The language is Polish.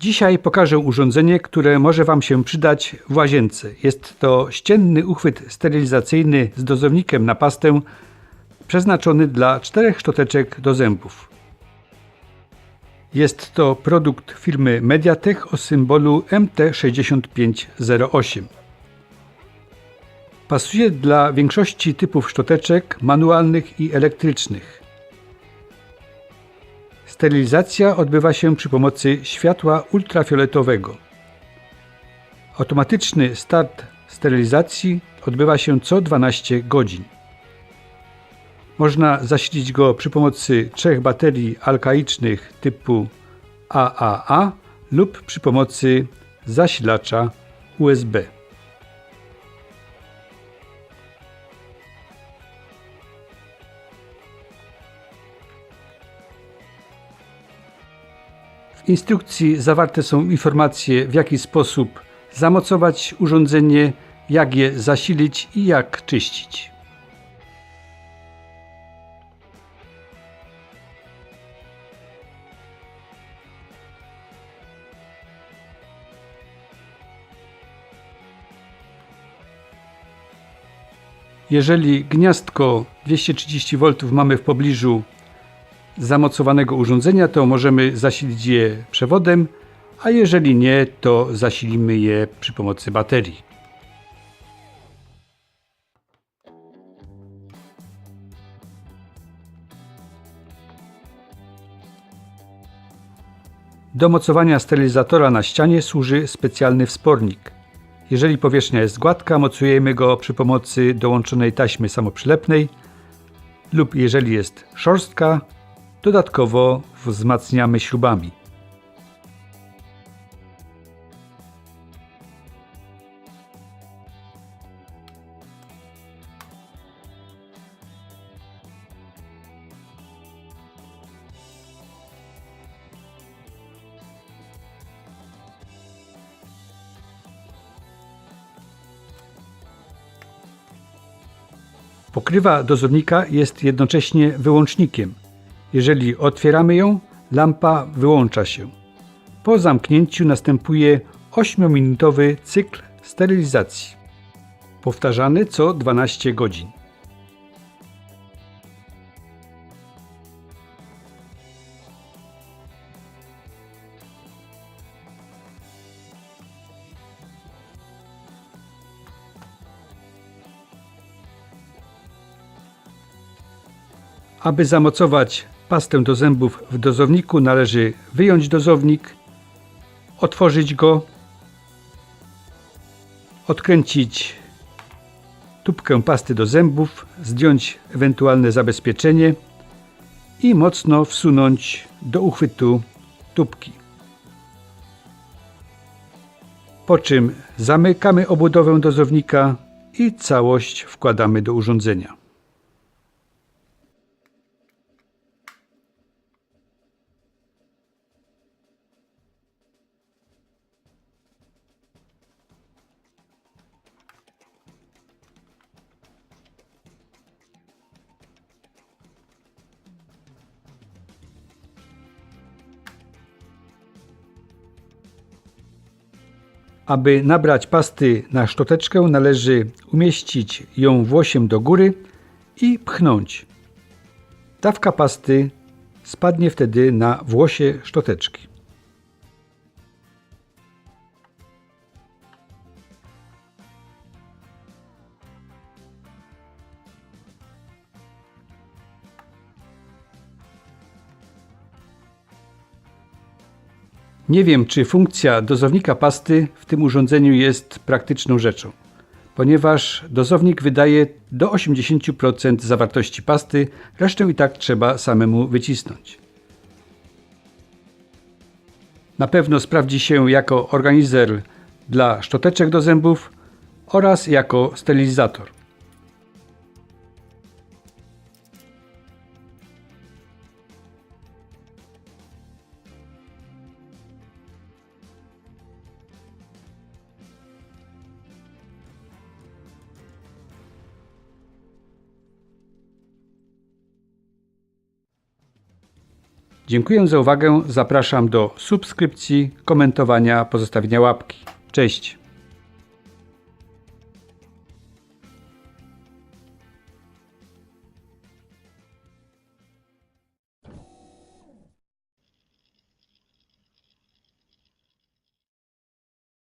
Dzisiaj pokażę urządzenie, które może Wam się przydać w łazience. Jest to ścienny uchwyt sterylizacyjny z dozownikiem na pastę przeznaczony dla czterech szczoteczek do zębów. Jest to produkt firmy Mediatek o symbolu MT6508. Pasuje dla większości typów szczoteczek manualnych i elektrycznych. Sterylizacja odbywa się przy pomocy światła ultrafioletowego. Automatyczny start sterylizacji odbywa się co 12 godzin. Można zasilić go przy pomocy trzech baterii alkaicznych typu AAA lub przy pomocy zasilacza USB. Instrukcji zawarte są informacje, w jaki sposób zamocować urządzenie, jak je zasilić i jak czyścić. Jeżeli gniazdko 230V mamy w pobliżu zamocowanego urządzenia, to możemy zasilić je przewodem, a jeżeli nie, to zasilimy je przy pomocy baterii. Do mocowania sterylizatora na ścianie służy specjalny wspornik. Jeżeli powierzchnia jest gładka, mocujemy go przy pomocy dołączonej taśmy samoprzylepnej lub jeżeli jest szorstka, dodatkowo wzmacniamy śrubami. Pokrywa dozownika jest jednocześnie wyłącznikiem. Jeżeli otwieramy ją, lampa wyłącza się. Po zamknięciu następuje 8-minutowy cykl sterylizacji, powtarzany co 12 godzin. Aby zamocować pastę do zębów w dozowniku należy wyjąć dozownik, otworzyć go, odkręcić tubkę pasty do zębów, zdjąć ewentualne zabezpieczenie i mocno wsunąć do uchwytu tubki. Po czym zamykamy obudowę dozownika i całość wkładamy do urządzenia. Aby nabrać pasty na szczoteczkę, należy umieścić ją włosiem do góry i pchnąć. Dawka pasty spadnie wtedy na włosie szczoteczki. Nie wiem, czy funkcja dozownika pasty w tym urządzeniu jest praktyczną rzeczą, ponieważ dozownik wydaje do 80% zawartości pasty, resztę i tak trzeba samemu wycisnąć. Na pewno sprawdzi się jako organizer dla szczoteczek do zębów oraz jako sterylizator. Dziękuję za uwagę, zapraszam do subskrypcji, komentowania, pozostawienia łapki. Cześć!